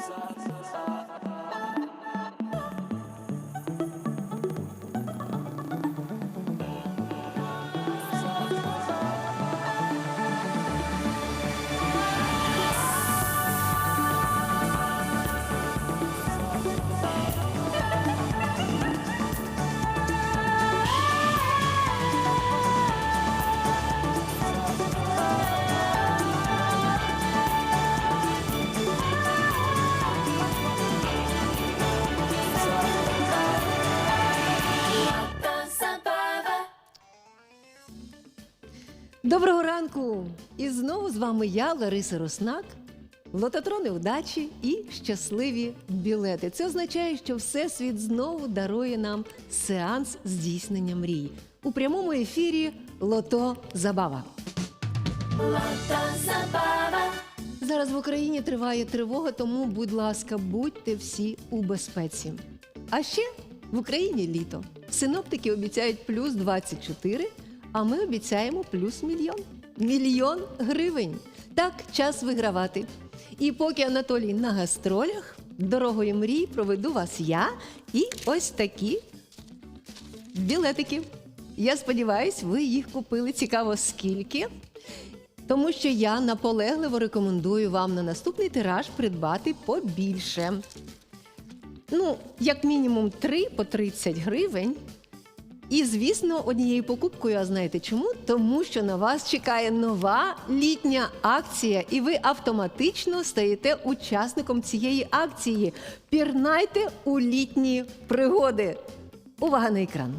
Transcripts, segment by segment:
Sa, sa. Доброго ранку! І знову з вами я, Лариса Роснак. Лототрони удачі і щасливі білети. Це означає, що Всесвіт знову дарує нам сеанс здійснення мрій. У прямому ефірі Лото Забава. Зараз в Україні триває тривога, тому, будь ласка, будьте всі у безпеці. А ще в Україні літо. Синоптики обіцяють плюс 24, а ми обіцяємо плюс мільйон. Мільйон гривень. Так, час вигравати. І поки Анатолій на гастролях, дорогою мрій проведу вас я і ось такі білетики. Я сподіваюсь, ви їх купили. Цікаво, скільки. Тому що я наполегливо рекомендую вам на наступний тираж придбати побільше. Ну, як мінімум 3 по 30 гривень. І, звісно, однією покупкою, а знаєте чому? Тому що на вас чекає нова літня акція, і ви автоматично стаєте учасником цієї акції. Пірнайте у літні пригоди. Увага на екран.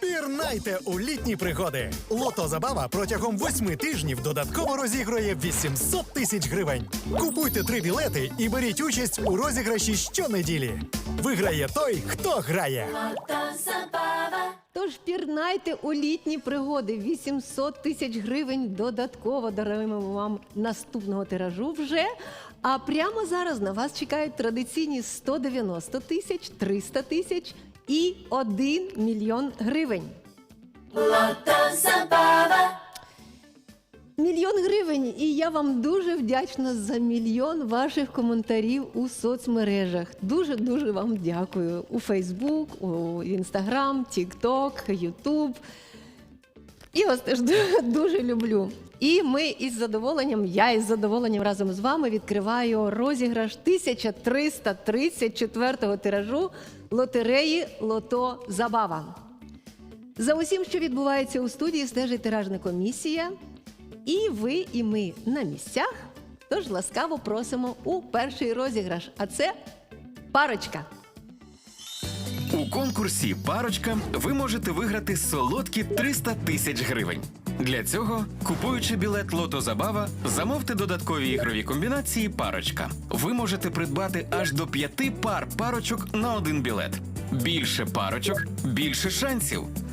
Пірнайте у літні пригоди. Лото Забава протягом восьми тижнів додатково розігрує 800 тисяч гривень. Купуйте три білети і беріть участь у розіграші щонеділі. Виграє той, хто грає. Тож пірнайте у літні пригоди. 800 тисяч гривень додатково даруємо вам наступного тиражу вже. А прямо зараз на вас чекають традиційні 190 тисяч, 300 тисяч і 1 мільйон гривень. Мільйон гривень, і я вам дуже вдячна за мільйон ваших коментарів у соцмережах. Дуже дуже вам дякую у Фейсбук, у Інстаграм, Тікток, Ютуб. І вас теж ду- дуже люблю. І ми із задоволенням, я із задоволенням разом з вами відкриваю розіграш 1334-го тиражу лотереї Лото Забава. За усім, що відбувається у студії, стежить тиражна комісія. І ви, і ми на місцях. Тож ласкаво просимо у перший розіграш. А це парочка. У конкурсі Парочка ви можете виграти солодкі 300 тисяч гривень. Для цього, купуючи білет Лото Забава, замовте додаткові ігрові комбінації Парочка. Ви можете придбати аж до п'яти пар парочок на один білет. Більше парочок, більше шансів.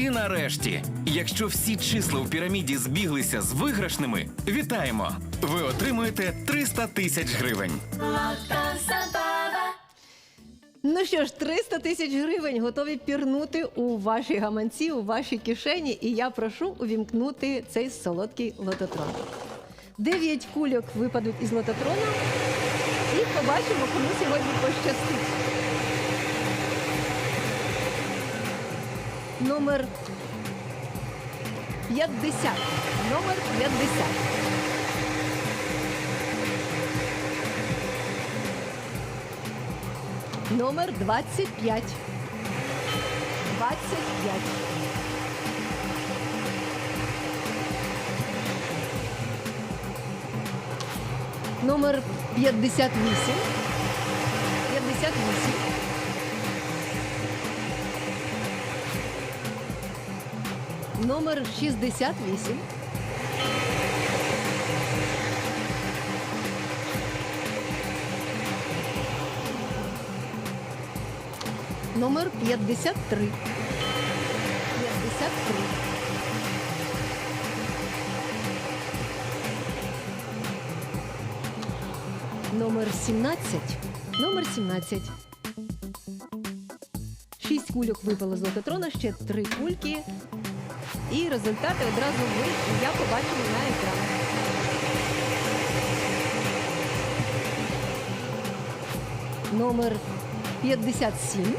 І нарешті, якщо всі числа у піраміді збіглися з виграшними, вітаємо! Ви отримуєте 300 тисяч гривень. Ну що ж, 300 тисяч гривень готові пірнути у ваші гаманці, у ваші кишені. І я прошу увімкнути цей солодкий лототрон. Дев'ять кульок випадуть із лототрона. І побачимо, кому сьогодні пощастить. Номер 50. Номер 50. Номер 25. 25. Номер 58. 58. Номер 68. Номер 53. 53. Номер 17. Номер 17. Шість кульок випало з лототрона, ще три кульки. І результати одразу ви і я побачимо на екрані. Номер 57.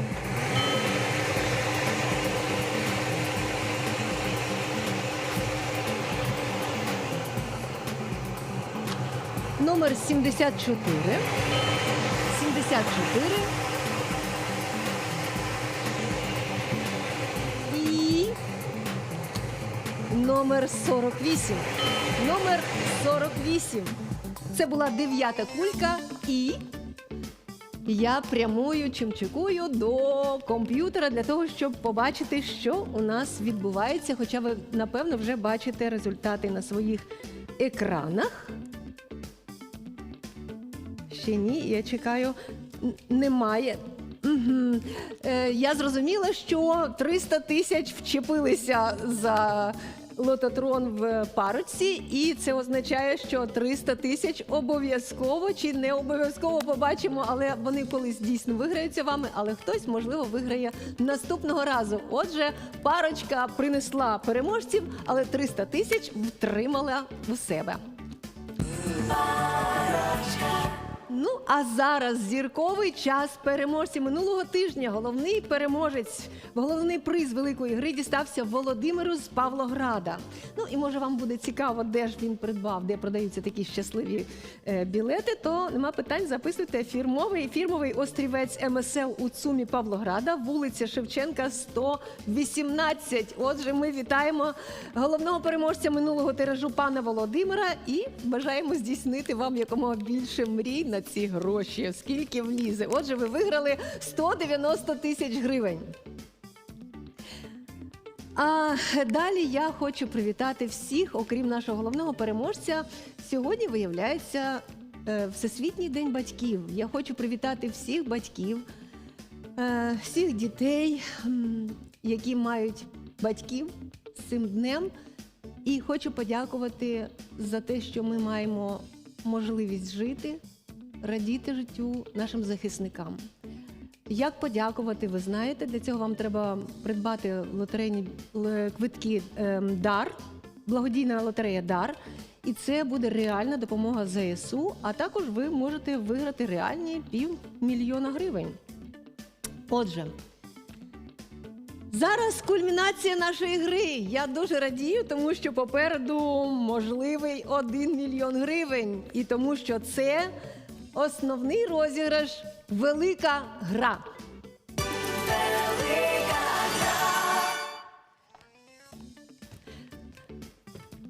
Номер 74. 74. Номер 48. Номер 48. Це була дев'ята кулька і я прямую чимчикую до комп'ютера для того, щоб побачити, що у нас відбувається. Хоча ви, напевно, вже бачите результати на своїх екранах. Ще ні, я чекаю. Немає. Угу. Е, я зрозуміла, що 300 тисяч вчепилися за лототрон в парочці, і це означає, що 300 тисяч обов'язково чи не обов'язково побачимо, але вони колись дійсно виграються вами, але хтось, можливо, виграє наступного разу. Отже, парочка принесла переможців, але 300 тисяч втримала у себе. Ну а зараз зірковий час переможців минулого тижня. Головний переможець, головний приз великої гри дістався Володимиру з Павлограда. Ну і може вам буде цікаво, де ж він придбав, де продаються такі щасливі е, білети. То нема питань. Записуйте фірмовий фірмовий острівець МСЛ у ЦУМі Павлограда, вулиця Шевченка, 118. Отже, ми вітаємо головного переможця минулого тиражу пана Володимира і бажаємо здійснити вам якомога більше мрій на ці гроші, скільки влізе. Отже, ви виграли 190 тисяч гривень. А далі я хочу привітати всіх, окрім нашого головного переможця. Сьогодні виявляється е, Всесвітній день батьків. Я хочу привітати всіх батьків, е, всіх дітей, які мають батьків з цим днем. І хочу подякувати за те, що ми маємо можливість жити, радіти життю нашим захисникам. Як подякувати, ви знаєте, для цього вам треба придбати лотерейні квитки ем, Дар, благодійна лотерея Дар. І це буде реальна допомога ЗСУ, а також ви можете виграти реальні півмільйона гривень. Отже, зараз кульмінація нашої гри. Я дуже радію, тому що попереду можливий 1 мільйон гривень. І тому що це основний розіграш Велика гра.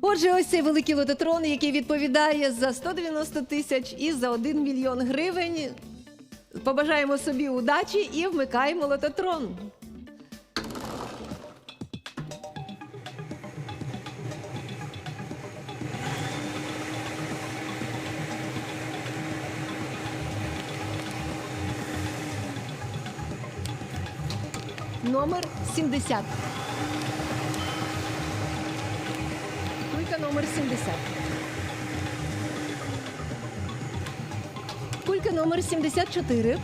Отже, ось цей великий лототрон, який відповідає за 190 тисяч і за 1 мільйон гривень. Побажаємо собі удачі і вмикаємо лототрон. Номер 70. Кулька номер 70. Кулька номер 74.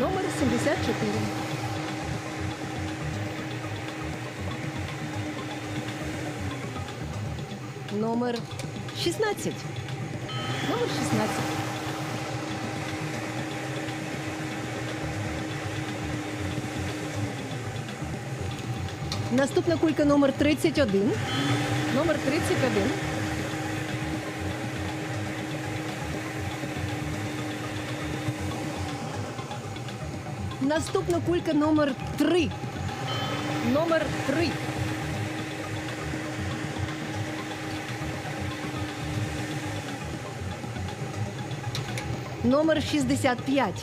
Номер 74. Номер 16. Номер 16. Наступна кулька номер 31. Номер 31. Наступна кулька номер 3. Номер 3. Номер 65.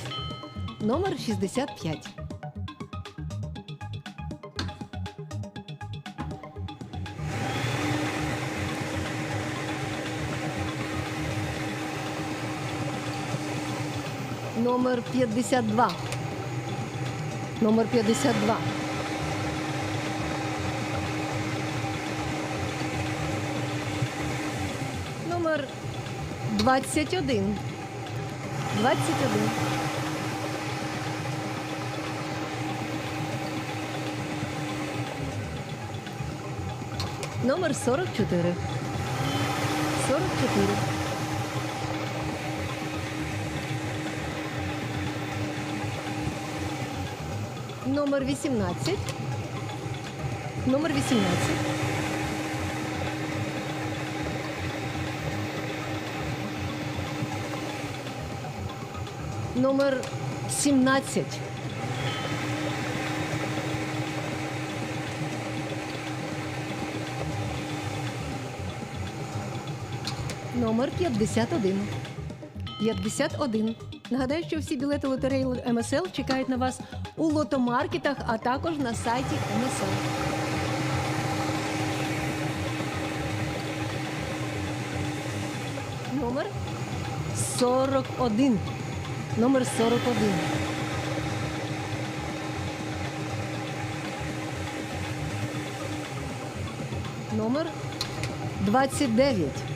Номер 65. Номер 52. Номер 52. Номер 21. 21. Номер 44. 44. Номер 18. Номер 18. Номер 17. Номер 51. 51. Нагадаю, що всі білети лотереї МСЛ чекають на вас у лотомаркетах, а також на сайті МСЛ. Номер 41. Номер 41. Номер 29.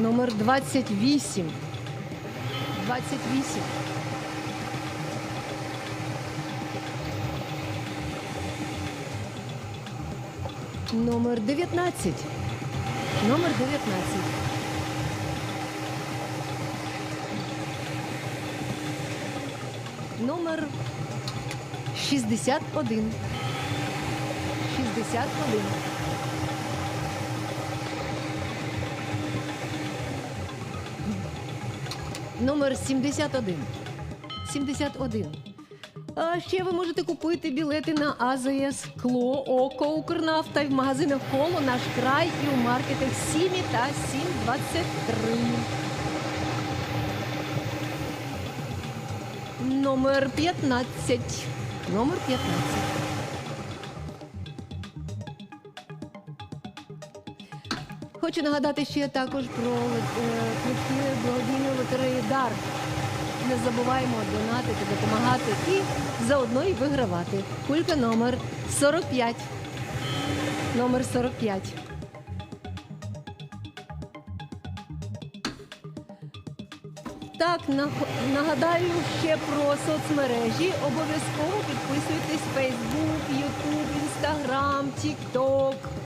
Номер 28. 28. Номер 19. Номер 19. Номер 61. 61. Номер 71. 71. А ще ви можете купити білети на АЗС, Кло, Око, Укрнафта в магазинах Коло, Наш край і у маркетах Сімі та 723. Номер 15. Номер 15. Хочу нагадати ще також про е, квитки благодійної лотереї Дар. Не забуваємо донатити, допомагати і заодно і вигравати. Кулька номер 45. Номер 45. Так, нагадаю ще про соцмережі. Обов'язково підписуйтесь Facebook, YouTube, Instagram, TikTok.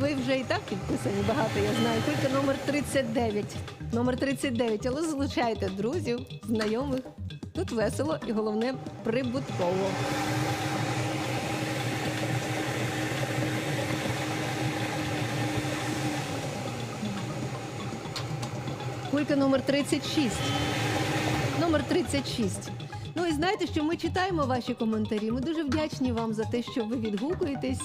Ви вже і так підписані багато, я знаю. Тільки номер 39. Номер 39. Але залучайте друзів, знайомих. Тут весело і головне прибутково. Кулька номер 36. Номер 36. Ну і знаєте, що ми читаємо ваші коментарі. Ми дуже вдячні вам за те, що ви відгукуєтесь.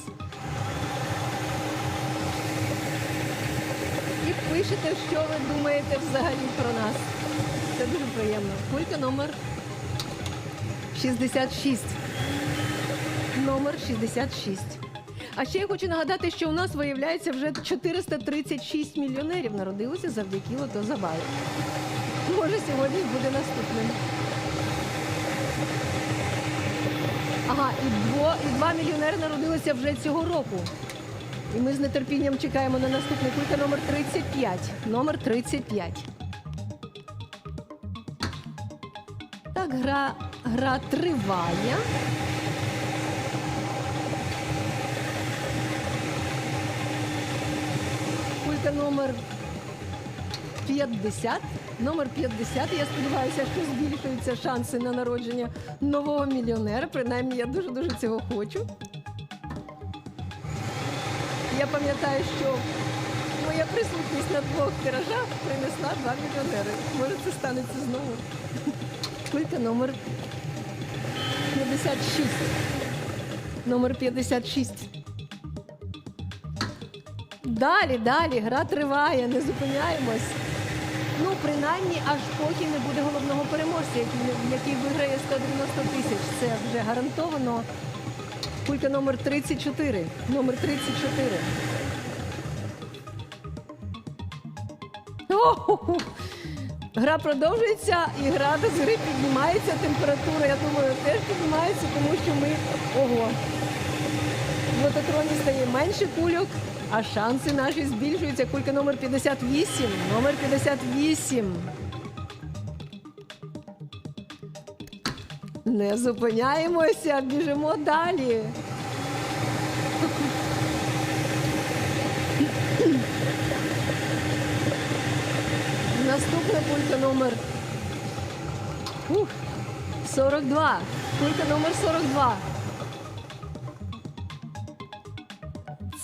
Пишете, що ви думаєте взагалі про нас. Це дуже приємно. Кулька номер 66. Номер 66. А ще я хочу нагадати, що у нас виявляється вже 436 мільйонерів народилося завдяки лото забаві. Може, сьогодні буде наступним. Ага, і, дво, і два мільйонери народилися вже цього року. І ми з нетерпінням чекаємо на наступний кулька номер 35. Номер 35. Так, гра, гра триває. Кулька номер 50. Номер 50. Я сподіваюся, що збільшуються шанси на народження нового мільйонера. Принаймні, я дуже-дуже цього хочу. Я пам'ятаю, що моя присутність на двох тиражах принесла два мільйонери. Може, це станеться знову. Кулька номер 56. Номер 56. Далі, далі, гра триває, не зупиняємось. Ну, принаймні, аж поки не буде головного переможця, який, який виграє 190 тисяч. Це вже гарантовано. Кулька номер 34. Номер 34. О-ху-ху. Гра продовжується і градус гри піднімається. Температура, я думаю, теж піднімається, тому що ми ого. В лототроні стає менше кульок, а шанси наші збільшуються. Кулька номер 58. Номер 58. Не зупиняємося, біжимо далі. Наступна кулька номер ух, 42. Кулька номер 42.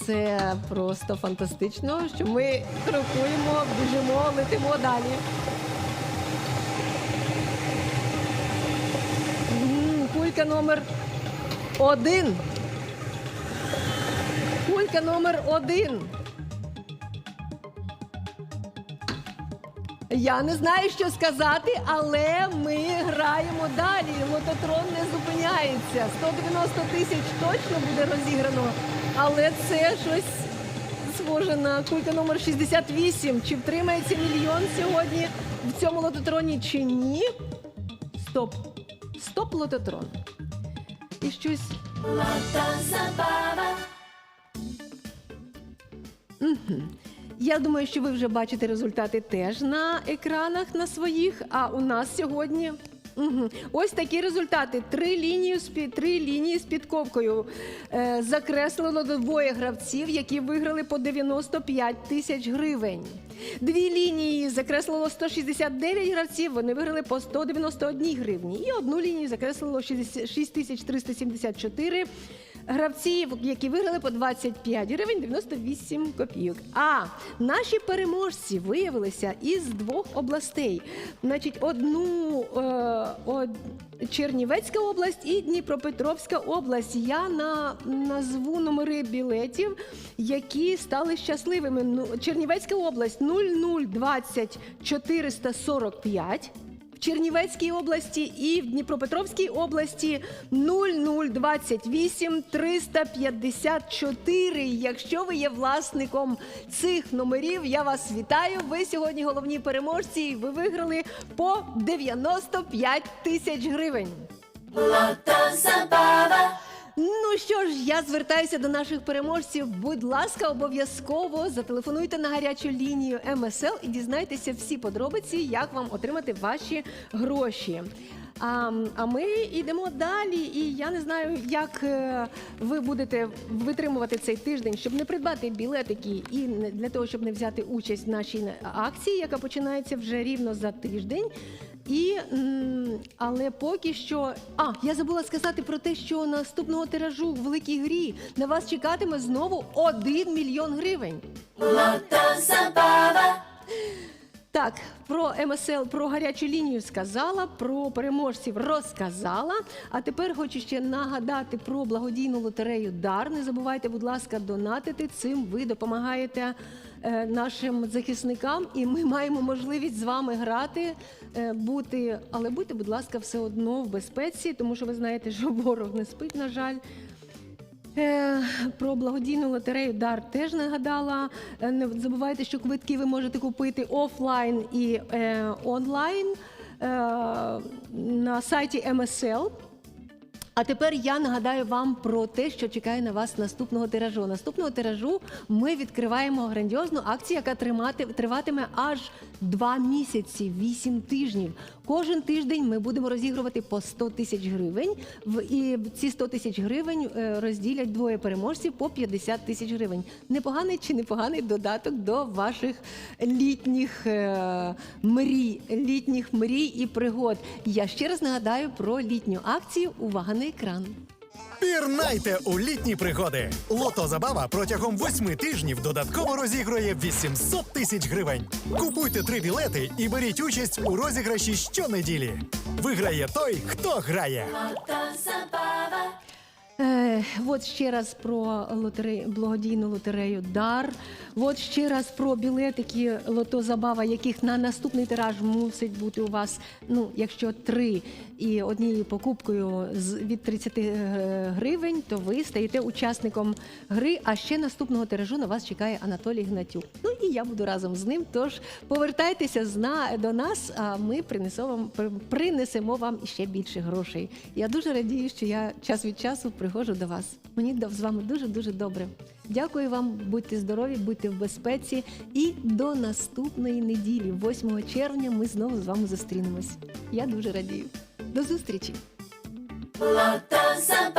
Це просто фантастично, що ми крокуємо, біжимо, летимо далі. М, Кулька номер один. Кулька номер один. Я не знаю, що сказати, але ми граємо далі. Лототрон не зупиняється. 190 тисяч точно буде розіграно, але це щось схоже на кулька номер 68. Чи втримається мільйон сьогодні в цьому лототроні чи ні? Стоп. Стоп лототрон. І щось Я думаю, що ви вже бачите результати теж на екранах на своїх. А у нас сьогодні. Угу. Ось такі результати. Три лінії з три лінії з підковкою. Е, закреслило двоє гравців, які виграли по 95 тисяч гривень. Дві лінії закреслило 169 гравців. Вони виграли по 191 гривні. І одну лінію закреслило 60 6374 гравців, які виграли по 25 гривень 98 копійок. А наші переможці виявилися із двох областей. Значить, одну е, од... Чернівецька область і Дніпропетровська область. Я на назву номери білетів, які стали щасливими. Ну, Чернівецька область 0020 445. В Чернівецькій області і в Дніпропетровській області 0028 354. Якщо ви є власником цих номерів, я вас вітаю. Ви сьогодні головні переможці. і Ви виграли по 95 тисяч гривень. Ну що ж, я звертаюся до наших переможців. Будь ласка, обов'язково зателефонуйте на гарячу лінію МСЛ і дізнайтеся всі подробиці, як вам отримати ваші гроші. А, а ми йдемо далі, і я не знаю, як е, ви будете витримувати цей тиждень, щоб не придбати білетики і не- для того, щоб не взяти участь в нашій акції, яка починається вже рівно за тиждень. І, м, але поки що. А, я забула сказати про те, що наступного тиражу в великій грі на вас чекатиме знову 1 мільйон гривень. Так, про МСЛ, про гарячу лінію сказала, про переможців розказала. А тепер хочу ще нагадати про благодійну лотерею Дар. Не забувайте, будь ласка, донатити. Цим ви допомагаєте нашим захисникам, і ми маємо можливість з вами грати, е, бути, але будьте, будь ласка, все одно в безпеці, тому що ви знаєте, що ворог не спить, на жаль. Е, Про благодійну лотерею Дар теж нагадала. Е, Не забувайте, що квитки ви можете купити офлайн і е, онлайн е, на сайті МСЛ. А тепер я нагадаю вам про те, що чекає на вас наступного тиражу. Наступного тиражу ми відкриваємо грандіозну акцію, яка триватиме аж два місяці, вісім тижнів. Кожен тиждень ми будемо розігрувати по 100 тисяч гривень. І ці 100 тисяч гривень е, розділять двоє переможців по 50 тисяч гривень. Непоганий чи непоганий додаток до ваших літніх е, мрій, літніх мрій і пригод. Я ще раз нагадаю про літню акцію. Увага на екран. Пірнайте у літні пригоди. Лото Забава протягом восьми тижнів додатково розігрує 800 тисяч гривень. Купуйте три білети і беріть участь у розіграші щонеділі. Виграє той, хто грає. Е, от ще раз про лотерей, благодійну лотерею Дар. От ще раз про білетики Лото Забава, яких на наступний тираж мусить бути у вас, ну, якщо три і однією покупкою від 30 е, гривень, то ви стаєте учасником гри. А ще наступного тиражу на вас чекає Анатолій Гнатюк. Ну і я буду разом з ним. Тож повертайтеся до нас, а ми принесемо вам принесемо вам ще більше грошей. Я дуже радію, що я час від часу приходжу до вас. Мені з вами дуже дуже добре. Дякую вам, будьте здорові, будьте в безпеці. І до наступної неділі, 8 червня, ми знову з вами зустрінемось. Я дуже радію. До зустрічі!